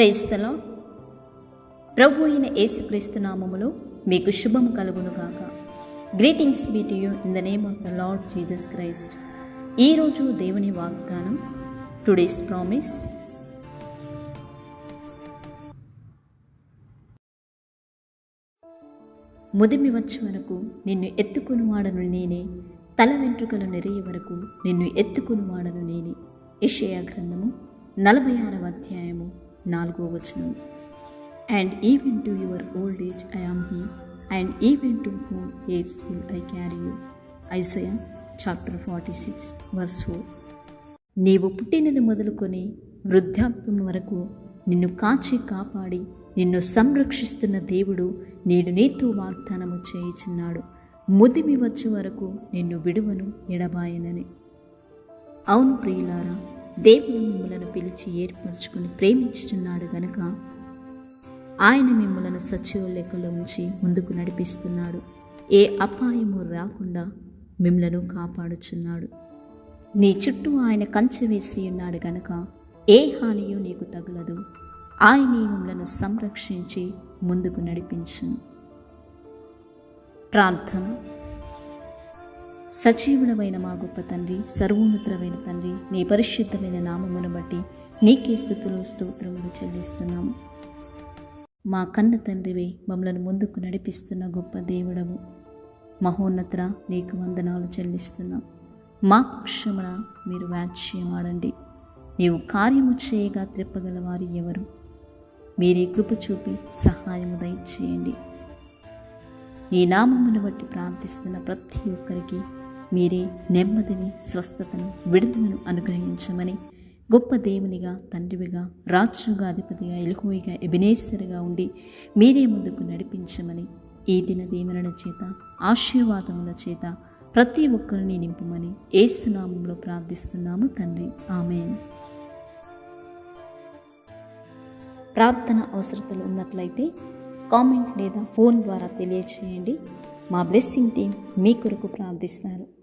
ప్రేస్తలో ప్రభు అయిన యేసుక్రీస్తు నామములో మీకు శుభం కలుగునుగాక. Greetings be to you in the name of the lord Jesus Christ ఈరోజు దేవుని వాగ్దానం టుడేస్ ప్రామిస్ ముదిమి వచ్చే వరకు నిన్ను ఎత్తుకుని వాడను నేనే తల వెంట్రుకలు నెరయ్యే వరకు నిన్ను ఎత్తుకుని వాడను నేనే. ఇషయా గ్రంథము నలభై ఆరవ అధ్యాయము. నాలుగో వచనం. And even to your old age I am he and even to home age will I carry you Isaiah chapter forty six verse four నీవు పుట్టినది మొదలుకొని వృద్ధాప్యం వరకు నిన్ను కాచి కాపాడి నిన్ను సంరక్షిస్తున్న దేవుడు నేను నీతో వాగ్దానము చేయుచున్నాడు. ముదిమి వచ్చే వరకు నిన్ను విడువను ఎడబాయనని. అవును ప్రియులారా దేవుడు మిమ్మలను పిలిచి ఏర్పరచుకొని ప్రేమించుచున్నాడు గనక ఆయన మిమ్మలను సచివ లెక్కలో ఉంచి ముందుకు నడిపిస్తున్నాడు. ఏ అపాయము రాకుండా మిమ్మలను కాపాడుచున్నాడు. నీ చుట్టూ ఆయన కంచె వేసి ఉన్నాడు గనక ఏ హానియు నీకు తగులదు. ఆయన మిమ్మలను సంరక్షించి ముందుకు నడిపించును. ప్రార్థన. సజీవుడమైన మా గొప్ప తండ్రి సర్వోన్నతమైన తండ్రి నీ పరిశుద్ధమైన నామమును బట్టి నీకే స్థుతులు స్తోత్రములు చెల్లిస్తున్నాము మా కన్న తండ్రివే మమ్మలను ముందుకు నడిపిస్తున్న గొప్ప దేవుడవు. మహోన్నతర నీకు వందనాలు చెల్లిస్తున్నాం. మా పక్షమున మీరు వ్యాచ్యమాడండి నీవు కార్యము చేయగా త్రిప్పగల వారు ఎవరు? మీరే కృప చూపి సహాయము దయచేయండి. ఈ నామమును బట్టి ప్రార్థిస్తున్న ప్రతి ఒక్కరికి మీరే నెమ్మదిని స్వస్థతను విడుదలను అనుగ్రహించమని గొప్ప దేవునిగా తండ్రివిగా రాజుగా అధిపతిగా ఎలుకోయిగా ఎబినేశ్వరిగా ఉండి మీరే ముందుకు నడిపించమని ఈ దిన దీవెనల చేత ఆశీర్వాదముల చేత ప్రతి ఒక్కరిని నింపమని ఏసునామంలో ప్రార్థిస్తున్నాము తండ్రి. ఆమె ప్రార్థన అవసరతలు ఉన్నట్లయితే కామెంట్ లేదా ఫోన్ ద్వారా తెలియచేయండి. మా బ్లెస్సింగ్ టీం మీ కొరకు ప్రార్థిస్తారు.